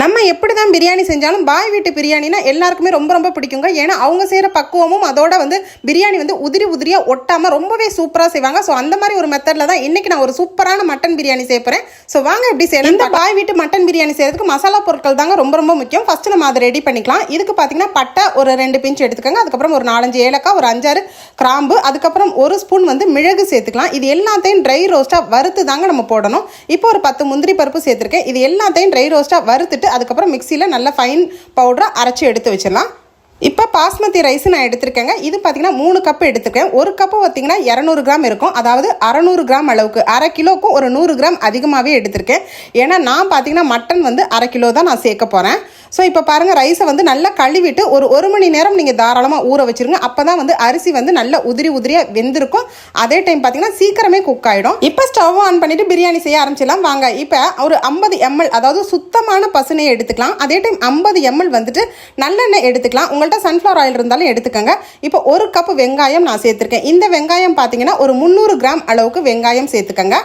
நம்ம எப்படி தான் பிரியாணி செஞ்சாலும் பாய் வீட்டு பிரியாணினா எல்லாருக்குமே ரொம்ப ரொம்ப பிடிக்குங்க. ஏன்னா அவங்க செய்கிற பக்குவமும் அதோட வந்து பிரியாணி வந்து உதிரி உதிரியாக ஒட்டாமல் ரொம்பவே சூப்பராக செய்வாங்க. ஸோ அந்த மாதிரி ஒரு மெத்தடில் தான் இன்றைக்கி நான் ஒரு சூப்பரான மட்டன் பிரியாணி செய்ய போகிறேன் ஸோ வாங்க எப்படி செய்யலாம் இந்த பாய் வீட்டு மட்டன் பிரியாணி செய்யறதுக்கு மசாலா பொருட்கள் தாங்க ரொம்ப ரொம்ப முக்கியம். ஃபஸ்ட்டு நம்ம அதை ரெடி பண்ணிக்கலாம். இதுக்கு பார்த்தீங்கன்னா பட்டை ஒரு ரெண்டு பிஞ்ச் எடுத்துக்கோங்க. அதுக்கப்புறம் ஒரு நாலஞ்சு ஏலக்காய் ஒரு அஞ்சாறு கிராம்பு அதுக்கப்புறம் ஒரு ஸ்பூன் வந்து மிளகு சேர்த்துக்கலாம். இது எல்லாத்தையும் ட்ரை ரோஸ்ட்டாக வறுத்து தாங்க நம்ம போடணும். இப்போ ஒரு பத்து முந்திரி பருப்பு சேர்த்துருக்கேன். இது எல்லாத்தையும் ட்ரை ரோஸ்ட்டாக வறுத்துட்டு அதுக்கப்புறம் மிக்சியில் நல்ல ஃபைன் பவுடரை அரைச்சி எடுத்து வச்சிடலாம். பாஸ்மதி ரைஸ் நான் எடுத்திருக்கேங்க. இது பார்த்தீங்கன்னா மூணு கப்பு எடுத்துருக்கேன். ஒரு கப்பு பார்த்தீங்கன்னா இரநூறு கிராம் இருக்கும். அதாவது அறநூறு கிராம் அளவுக்கு. அரை கிலோக்கும் ஒரு நூறு கிராம் அதிகமாகவே எடுத்திருக்கேன். ஏன்னா நான் பார்த்தீங்கன்னா மட்டன் வந்து அரை கிலோ தான் நான் சேர்க்க போகிறேன் ஸோ இப்போ பாருங்கள் ரைஸை வந்து நல்லா கழுவிட்டு ஒரு ஒரு மணி நேரம் நீங்கள் தாராளமாக ஊற வச்சிருங்க. அப்போ தான் வந்து அரிசி வந்து நல்லா உதிரி உதிரியாக வெந்திருக்கும். அதே டைம் பார்த்தீங்கன்னா சீக்கிரமே குக் ஆகிடும் இப்போ ஸ்டவ் ஆன் பண்ணிவிட்டு பிரியாணி செய்ய ஆரம்பிச்சிடலாம். வாங்க இப்போ ஒரு ஐம்பது எம்எல் அதாவது சுத்தமான பசுனையை எடுத்துக்கலாம். அதே டைம் ஐம்பது எம்எல் வந்துட்டு நல்லெண்ணெய் எடுத்துக்கலாம். உங்கள்கிட்ட சன்ஃப்ளவர் ஆயில் இருந்தாலும் எடுத்துக்கோங்க. இப்போ ஒரு கப் வெங்காயம் நான் சேர்த்துருக்கேன். இந்த வெங்காயம் பார்த்தீங்கன்னா ஒரு முந்நூறு கிராம் அளவுக்கு வெங்காயம் சேர்த்துக்கோங்க.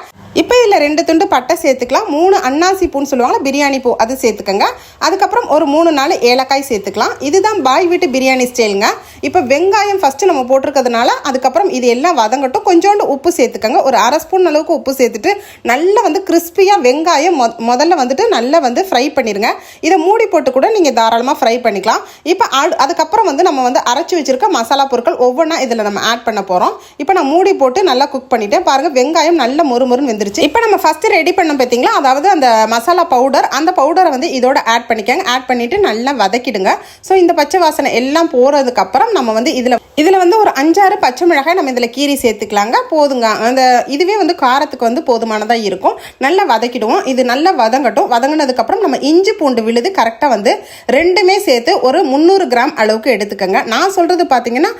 இப்போ இதில் ரெண்டு துண்டு பட்டை சேர்த்துக்கலாம். மூணு அன்னாசி பூன்னு சொல்லுவாங்க பிரியாணி பூ அது சேர்த்துக்கோங்க. அதுக்கப்புறம் ஒரு மூணு நாலு ஏலக்காய் சேர்த்துக்கலாம். இதுதான் பாய் வீட்டு பிரியாணி ஸ்டைலுங்க. இப்போ வெங்காயம் ஃபஸ்ட்டு நம்ம போட்டிருக்கிறதுனால அதுக்கப்புறம் இது எல்லாம் வதங்கட்டும். கொஞ்சோண்டு உப்பு சேர்த்துக்கோங்க. ஒரு அரை ஸ்பூன் அளவுக்கு உப்பு சேர்த்துட்டு நல்லா வந்து கிறிஸ்பியாக வெங்காயம் மொ முதல்ல வந்துட்டு நல்லா வந்து ஃப்ரை பண்ணிடுங்க இதை மூடி போட்டு கூட நீங்கள் தாராளமாக ஃப்ரை பண்ணிக்கலாம். இப்போ அதுக்கப்புறம் வந்து நம்ம வந்து அரைச்சி வச்சிருக்க மசாலா பொருட்கள் ஒவ்வொன்றா இதில் நம்ம ஆட் பண்ண போகிறோம் இப்போ நான் மூடி போட்டு நல்லா குக் பண்ணிவிட்டேன் பாருங்கள் வெங்காயம் நல்ல மொறுமொறுன்னு வெந்துருச்சு. இப்போ நம்ம ஃபஸ்ட்டு ரெடி பண்ணோம் பார்த்தீங்களா அதாவது அந்த மசாலா பவுடர் அந்த பவுடரை வந்து இதோட ஆட் பண்ணிக்கங்க. ஆட் பண்ணிவிட்டு நல்லா வதக்கிடுங்க. ஸோ இந்த பச்சை வாசனை எல்லாம் போகிறதுக்கப்புறம் நம்ம வந்து இதில் இதில் வந்து ஒரு அஞ்சாறு பச்சை மிளகாய் நம்ம இதில் கீரி சேர்த்துக்கலாங்க. போதுங்க. அந்த இதுவே வந்து காரத்துக்கு வந்து போதுமானதாக இருக்கும். நல்லா வதக்கிடுவோம். இது நல்லா வதங்கட்டும். வதங்கினதுக்கப்புறம் நம்ம இஞ்சி பூண்டு விழுது கரெக்டாக வந்து ரெண்டுமே சேர்த்து ஒரு முந்நூறு கிராம் அளவுக்கு எடுத்துக்கோங்க. நான் சொல்கிறது பார்த்தீங்கன்னா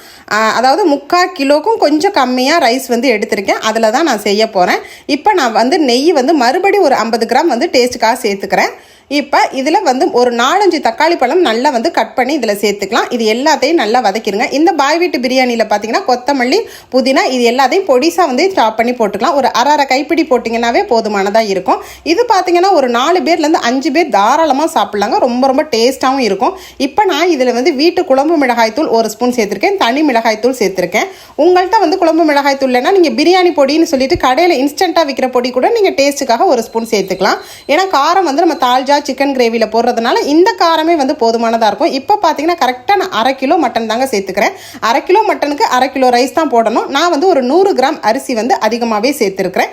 அதாவது முக்கால் கிலோக்கும் கொஞ்சம் கம்மியாக ரைஸ் வந்து எடுத்திருக்கேன். அதில் தான் நான் செய்ய போகிறேன் இப்போ நான் வந்து நெய் வந்து மறுபடி ஒரு ஐம்பது கிராம் வந்து டேஸ்ட்டுக்காக சேர்த்துக்கிறேன். இப்போ இதில் வந்து ஒரு நாலஞ்சு தக்காளி பழம் நல்லா வந்து கட் பண்ணி இதில் சேர்த்துக்கலாம். இது எல்லாத்தையும் நல்லா வதக்கிடுங்க இந்த பாய் வீட்டு பிரியாணியில் பார்த்தீங்கன்னா கொத்தமல்லி புதினா இது எல்லாத்தையும் பொடிசாக வந்து சாப் பண்ணி போட்டுக்கலாம். ஒரு அரை அரை கைப்பிடி போட்டிங்கன்னாவே போதுமானதாக இருக்கும். இது பார்த்தீங்கன்னா ஒரு நாலு பேர்லேருந்து அஞ்சு பேர் தாராளமாக சாப்பிட்லாங்க. ரொம்ப ரொம்ப டேஸ்ட்டாகவும் இருக்கும். இப்போ நான் இதில் வந்து வீட்டு குழம்பு மிளகாய்த்தூள் ஒரு ஸ்பூன் சேர்த்துருக்கேன். தனி மிளகாய்த்தூள் சேர்த்துருக்கேன். உங்கள்கிட்ட வந்து குழம்பு மிளகாய்த்தூள் இல்லைன்னா நீங்கள் பிரியாணி பொடின்னு சொல்லிட்டு கடையில் இன்ஸ்டண்ட்டாக விற்கிற பொடி கூட நீங்கள் டேஸ்ட்டுக்காக ஒரு ஸ்பூன் சேர்த்துக்கலாம். ஏன்னா காரம் வந்து நம்ம தால்ஜா சிக்கன் கிரேவியில் போடுறதுனால இந்த காரமே வந்து போதுமானதாக இருக்கும். இப்போ பார்த்தீங்கன்னா கரெக்டாக நான் அரை கிலோ மட்டன் தாங்க சேர்த்துக்கிறேன். அரை கிலோ மட்டனுக்கு அரை கிலோ ரைஸ் தான் போடணும். நான் வந்து ஒரு நூறு கிராம் அரிசி வந்து அதிகமாகவே சேர்த்துருக்கிறேன்.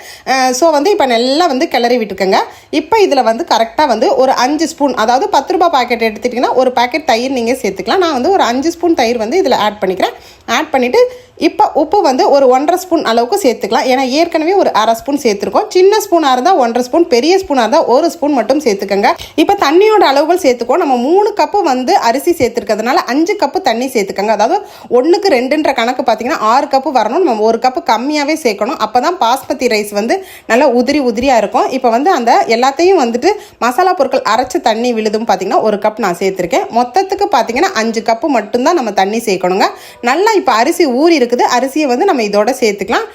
ஸோ வந்து இப்போ நல்லா வந்து கிளறி விட்டுக்கோங்க. இப்போ இதில் வந்து கரெக்டாக வந்து ஒரு அஞ்சு ஸ்பூன் அதாவது பத்து ரூபாய் பாக்கெட் எடுத்துட்டிங்கன்னா ஒரு பாக்கெட் தயிர் நீங்கள் சேர்த்துக்கலாம். நான் வந்து ஒரு அஞ்சு ஸ்பூன் தயிர் வந்து இதில் ஆட் பண்ணிக்கிறேன். ஆட் பண்ணிவிட்டு இப்போ உப்பு வந்து ஒரு ஒன்றரை ஸ்பூன் அளவுக்கு சேர்த்துக்கலாம். ஏன்னா ஏற்கனவே ஒரு அரை ஸ்பூன் சேர்த்துருக்கோம். சின்ன ஸ்பூனாக இருந்தால் ஒன்றரை ஸ்பூன் பெரிய ஸ்பூனாக இருந்தால் ஒரு ஸ்பூன் மட்டும் சேர்த்துக்கோங்க. இப்போ தண்ணியோட அளவுகள் சேர்த்துக்கோ நம்ம மூணு கப்பு வந்து அரிசி சேர்த்துருக்கிறதுனால அஞ்சு கப்பு தண்ணி சேர்த்துக்கோங்க. அதாவது ஒன்றுக்கு ரெண்டுன்ற கணக்கு பார்த்தீங்கன்னா ஆறு கப்பு வரணும். நம்ம ஒரு கப்பு கம்மியாகவே சேர்க்கணும். அப்போ தான் பாஸ்மதி ரைஸ் வந்து நல்லா உதிரி உதிரியாக இருக்கும். இப்போ வந்து அந்த எல்லாத்தையும் வந்துட்டு மசாலா பொருட்கள் அரைச்ச தண்ணி விழுதும் பார்த்தீங்கன்னா ஒரு கப் நான் சேர்த்துருக்கேன். மொத்தத்துக்கு பார்த்தீங்கன்னா அஞ்சு கப்பு மட்டும்தான் நம்ம தண்ணி சேர்க்கணுங்க. நல்லா இப்போ அரிசி ஊறி இருக்குது. அரிசியை வந்து நம்ம இதோட சேர்த்துக்கலாம்.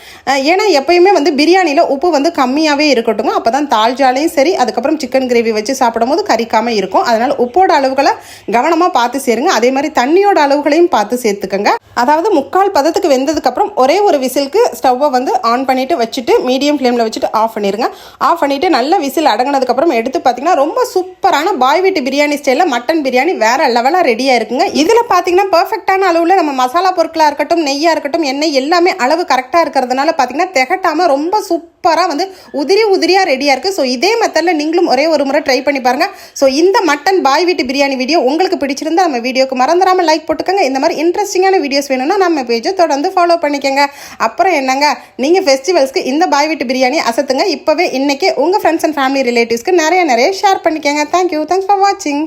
ஏன்னா எப்பயுமே வந்து பிரியாணியில் உப்பு வந்து கம்மியாகவே இருக்கட்டுங்க. அப்போ தான் தால்ஜாலையும் சரி அதுக்கப்புறம் சிக்கன் கிரேவி வச்சு சாப்பிடும்போது கறிக்காமல் இருக்கும். அதனால் உப்போட அளவுகளை கவனமாக பார்த்து சேருங்க. அதே மாதிரி தண்ணியோட அளவுகளையும் பார்த்து சேர்த்துக்கோங்க. அதாவது முக்கால் பதத்துக்கு வெந்ததுக்கப்புறம் ஒரே ஒரு விசிலுக்கு ஸ்டவ்வை வந்து ஆன் பண்ணிவிட்டு வச்சுட்டு மீடியம் ஃப்ளேமில் வச்சுட்டு ஆஃப் பண்ணிடுங்க ஆஃப் பண்ணிவிட்டு நல்ல விசில் அடங்கினதுக்கப்புறம் எடுத்து பார்த்தீங்கன்னா ரொம்ப சூப்பரான பாய் வீட்டு பிரியாணி ஸ்டைலில் மட்டன் பிரியாணி வேற லெவலாக ரெடியாக இருக்குங்க. இதில் பார்த்தீங்கன்னா பர்ஃபெக்டான அளவில் நம்ம மசாலா பொருட்களாக இருக்கட்டும் நெய்யாக இருக்கட்டும் எண்ணெய் எல்லாமே அளவு கரெக்டாக இருக்கிறதுனால பார்த்தீங்கன்னா திகட்டாமல் ரொம்ப சூப்பராக வந்து உதிரி உதிரியாக ரெடியாக இருக்குது ஸோ இதே மெத்தடில் நீங்களும் ஒரே ஒரு முறை ட்ரை பண்ணி பாருங்கள் ஸோ இந்த மட்டன் பாய் வீட்டு பிரியாணி வீடியோ உங்களுக்கு பிடிச்சிருந்தா நம்ம வீடியோக்கு மறந்துடாமல் லைக் போட்டுக்கோங்க. இந்த மாதிரி இன்ட்ரெஸ்டிங்கான வீடியோஸ் வேணும்னா நம்ம பேஜை தொடர்ந்து ஃபாலோ பண்ணிக்கோங்க. அப்புறம் என்னங்க? நீங்கள் ஃபெஸ்டிவல்ஸ்க்கு இந்த பாய் வீட்டு பிரியாணி அசத்துங்க. இப்போவே இன்னைக்கு உங்கள் ஃப்ரெண்ட்ஸ் அண்ட் ஃபேமிலி ரிலேட்டிவ்ஸ்க்கு நிறைய நிறைய ஷேர் பண்ணிக்கோங்க. தேங்க்யூ தேங்க்ஸ் ஃபார் வாட்சிங்